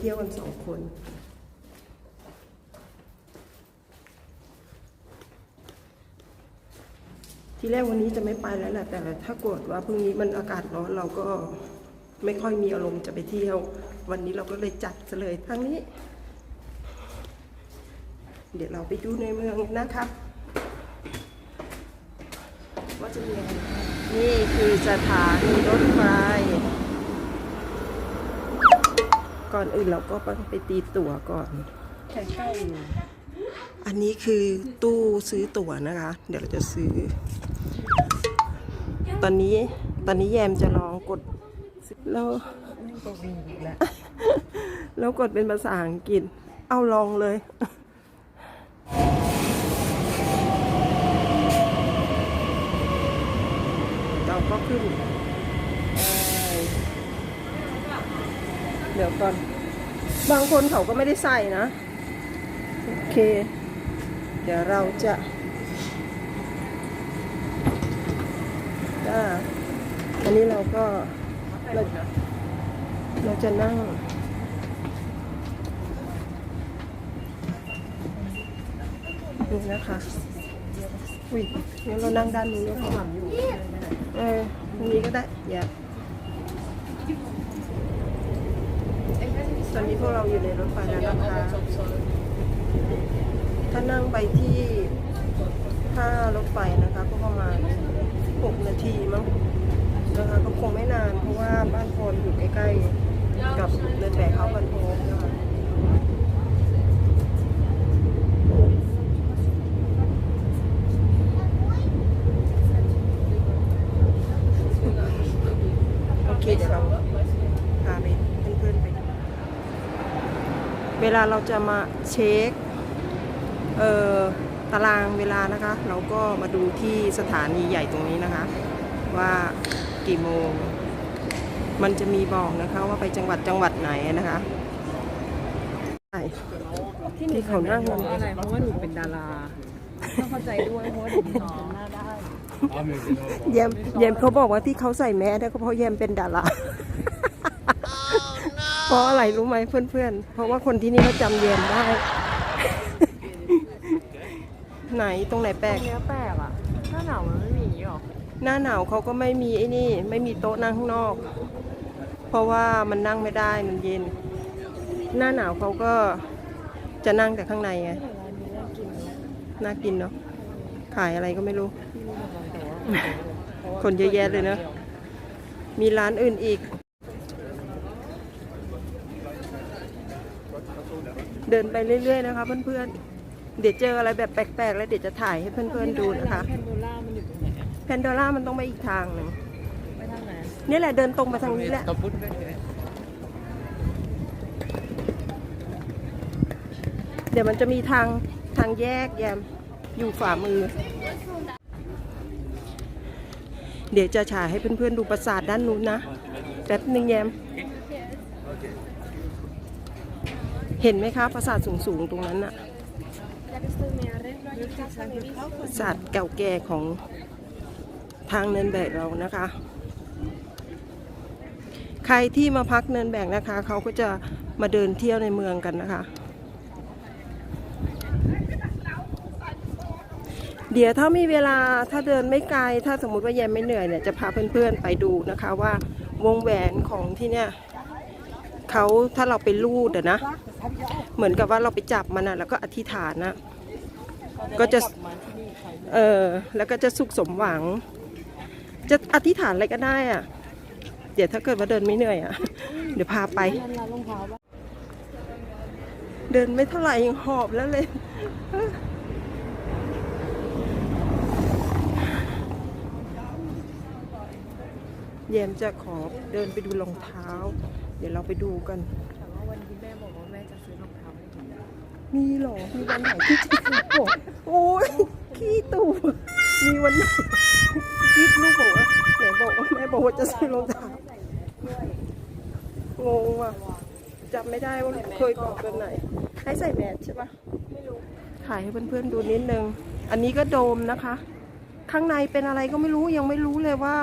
เที่ยวกันสองคนทีแรกวันนี้จะไม่ไปแล้วแหละแต่ถ้ากดว่าพรุ่งนี้มันอากาศร้อนเราก็ไม่ค่อยมีอารมณ์จะไปเที่ยว วันนี้เราก็เลยจัดเลยทั้งนี้ เดี๋ยวเราไปดูในเมืองนะครับ ว่าจะมีอะไรบ้างนี่คือสถานีรถไฟ ก่อนอื่นเราก็ต้องไปตีตั๋วก่อนใกล้ๆอยู่อันนี้คือตู้ซื้อตั๋วนะคะ เดี๋ยวเราจะซื้อ ตอนนี้ตอนนี้แยมจะลองกดแล้วนี่ก็วิ่งอีกแล้วแล้วกดเป็นภาษาอังกฤษ เอาลองเลยเราก็ขึ้น ดี๋ยวก่อน บางคนเขาก็ไม่ได้ใส่นะ โอเค เดี๋ยวเราจะอ่าอันนี้เราก็เราเราจะนั่งนี่นะคะอุ้ยงั้นเรานั่งด้านนี้เลยค่เออตรงนี้ก็ได้อย่า ตอนนี้พวกเราอยู่ในรถไฟแล้วนะคะ ถ้านั่งไปที่ท่ารถไฟนะคะก็ประมาณ 6 นาทีมั้งนะคะก็คงไม่นานเพราะว่าบ้านพนอยู่ใกล้ๆกับเดินแบกเขาบันโพนะคะ โอเคเดี๋ยวเราพาไปเพื่อนๆไปดูเว ลาเราจะมาเช็คเอ่อตารางเวลานะคะ เราก็มาดูที่สถานีใหญ่ตรงนี้นะคะ ว่ากี่โมง มันจะมีบอกนะคะว่าไปจังหวัดจังหวัดไหนนะคะใช่ที่เขานั่งเพราะอะไรเพราะว่าหนูเป็นดาราต้องเข้าใจด้วยเพราะว่าหนูจำหน้าได้แยมแยมเขาบอกว่าที่เขาใส่แมสเนี่ยก็เพราะแยมเป็นดารา เพราะอะไรรู้ไหมเพื่อนๆ เพราะว่าคนที่นี่เขาจำแยมได้ ไหนตรงไหนแปลตรกงเนี้ยแปลกอะ หน้าหนาวมันไม่มีอย่างนี้หรอ หน้าหนาวเขาก็ไม่มีไอ้นี่ ไม่มีโต๊ะนั่งข้างนอก เพราะว่ามันนั่งไม่ได้มันเย็น หน้าหนาวเขาก็จะนั่งแต่ข้างในไงร้านนี้น่ากินนะน่ากินเนาะ ขายอะไรก็ไม่รู้ไม่รู้เหมือนกันแต่ว่าเพราว่าคนเยอะแยะเลยนะมีร้านอื่นอีก เดินไปเรื่อยๆนะคะ เพื่อนๆ เดี๋ยวเจออะไรแบบแปลกๆ แล้วเดี๋ยวจะถ่ายให้เพื่อนๆดูนะคะแพนโดล่ามันอยู่ตรงไหนอะแพนโดร่ามันต้องไปอีกทางหนึ่งไปทางไหนนี่แหละเดินตรงมาทางนี้แหละเดี๋ยวมันจะมีทางทางแยกแยมอยู่ฝ่ามือ เดี๋ยวจะฉายให้เพื่อนๆดูปราสาทด้านนู้นนะแป๊บหนึ่งแยม เห็นไหมคะปราสาทสูงๆตรงนั้นอะปราสาทเก่าแก่ของทางเนินแบกเรานะคะ ใครที่มาพักเนินแบกนะคะ เขาก็จะมาเดินเที่ยวในเมืองกันนะคะ เดี๋ยวถ้ามีเวลาถ้าเดินไม่ไกล ถ้าสมมติว่าแยมไม่เหนื่อยเนี่ยจะพาเพื่อนๆไปดูนะคะว่าวงแหวนของที่เนี่ยเขาถ้าเราไปลูดอนะ เหมือนกับว่าเราไปจับมันนะแล้วก็อธิษฐานนะก็จะเออแล้วก็จะสุขสมหวัง จะอธิษฐานอะไรก็ได้อะเดี๋ยวถ้าเกิดว่าเดินไม่เหนื่อยอะเดี๋ยวพาไป เดินไม่เท่าไหร่ยังหอบแล้วเลยเยมจะขอเดินไปดูรองเท้า เดี๋ยวเราไปดูกัน มีหรอ มีวันไหนที่จะซื้อบอกโอ้ยขี้ตู่มีวันไหนคิดลูกบอกว่าไหนบอกว่าแม่บอกว่าจะซื้อรองเท้างงว่ะจำไม่ได้ว่าเคยบอกวันไหน ให้ใส่แมสใช่ปะไม่รู้ถ่ายให้เพื่อนๆดูนิดนึง อันนี้ก็โดมนะคะ ข้างในเป็นอะไรก็ไม่รู้ยังไม่รู้เลยว่า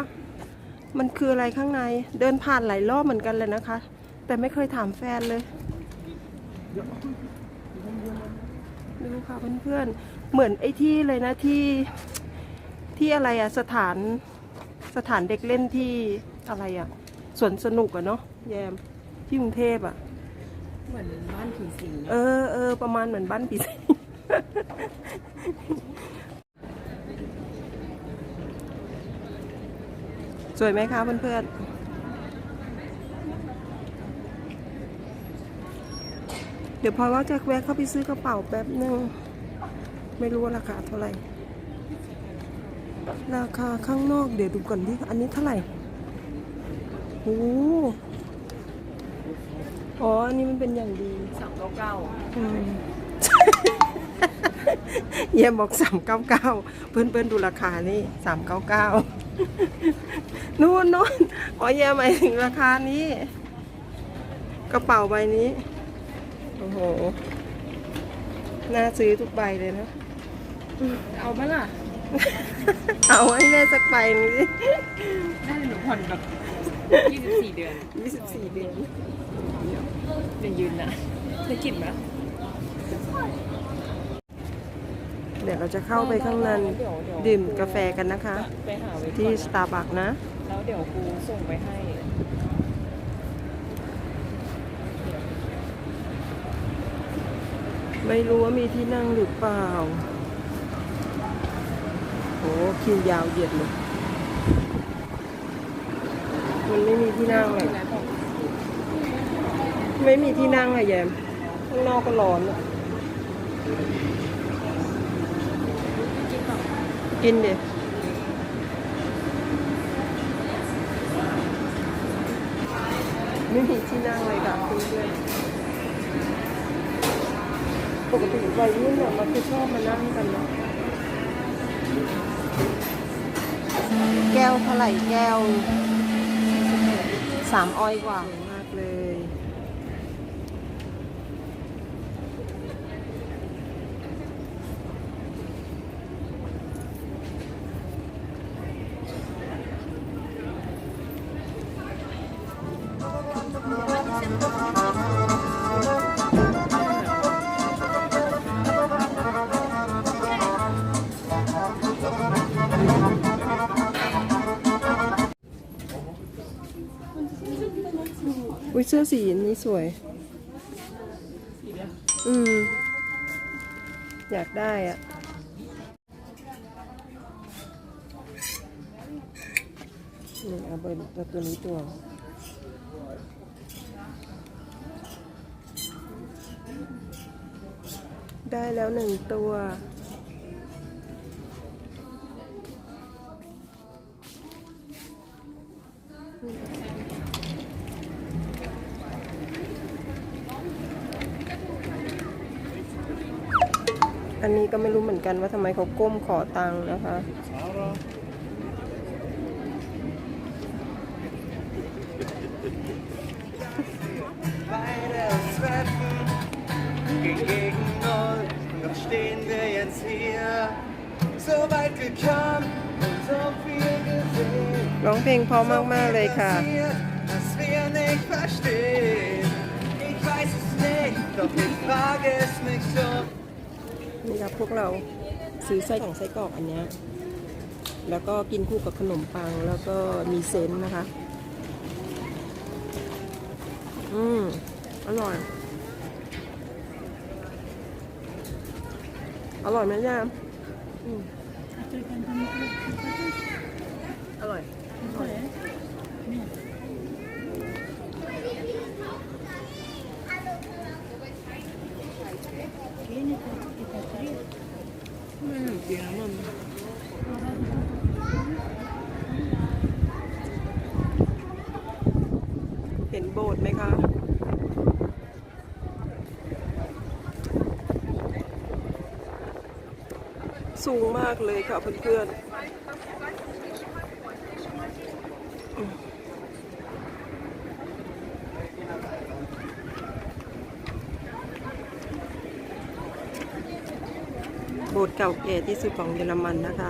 มันคืออะไรข้างใน เดินผ่านหลายรอบเหมือนกันเลยนะคะ แต่ไม่เคยถามแฟนเลย ดูค่ะเพื่อนๆ เหมือนไอ้ที่เลยนะที่ที่อะไรอะสถานสถานเด็กเล่นที่อะไรอะสวนสนุกอะเนาะแยมที่กรุงเทพอะเหมือนบ้านผีสิงเออเออประมาณเหมือนบ้านปีศาจสวยไหมคะเพื่อนๆ เดี๋ยวพลอยว่าจะแวะเข้าไปซื้อกระเป๋าแป๊บนึง ไม่รู้ว่าราคาเท่าไหร่ ราคาข้างนอกเดี๋ยวดูก่อนที่อันนี้เท่าไหร่โอ้โหอ๋อ อันนี้มันเป็นอย่างดีสามเก้าเก้าอืมเยี่ยมบอกสามเก้าเก้าเพื่อนเพื่อนๆดูราคานี่สามเก้าเก้านู่นนู่นอ๋อเยี่ยมหมายถึงราคานี้ กระเป๋าใบนี้ โอ้โห น่าซื้อทุกใบเลยนะ เอาไหมล่ะ เอาให้แม่สักใบหนึงสิน่าจะหนูผ่อนแบบยี่สิบสี่เดือนยี่สิบสี่เดือนเดี๋ยวยืนนะได้กลิ่นไหมเดี๋ยวเราจะเข้าไปข้างในดื่มกาแฟกันนะคะ ไปหาไว้ก่อนที่นะสตาร์บัคนะ แล้วเดี๋ยวกูส่งไปให้ ไม่รู้ว่ามีที่นั่งหรือเปล่า โอ้คิวยาวเหยียดเลย มันไม่มีที่นั่งเลยไม่มีที่นั่งอะแยม ข้างนอกก็ร้อนอะกินเด็ไม่มีที่นั่งเลยค่ะเพื่อน ปกติวัยรุ่นเนี่ยมันจะชอบมานั่งกันเนาะแก้วเท่าไหร่แก้วสามออยกว่า อุ้ยเสื้อสีนี้สวย อืม อยากได้อะ นี่เอาเบอร์ตัวนี้ตัวได้แล้วหนึ่งตัว อันนี้ก็ไม่รู้เหมือนกันว่าทำไมเขาก้มขอตังค์นะคะ Beide treffen gegen Null. Doch stehen wir jetzt hier, so weit gekommen und so viel gesehen. ร้องเพลงเพอมาก ๆ เลยค่ะ Passiert, dass wir nicht verstehen. Ich weiß es nicht, doch ich frage es mich schon. นี่ครับพวกเราซื้อไส้ของไส้กรอกอันเนี้ยแล้วก็กินคู่กับขนมปังแล้วก็มีเซนต์นะคะ อืม อร่อย อร่อยไหมย่ามอืมอร่อย ไม่หนูกินแล้วมัน เห็นโบสถ์ไหมคะ สูงมากเลยค่ะเพื่อนๆโบสถ์เก่าแก่ที่สุดของเยอรมันนะคะ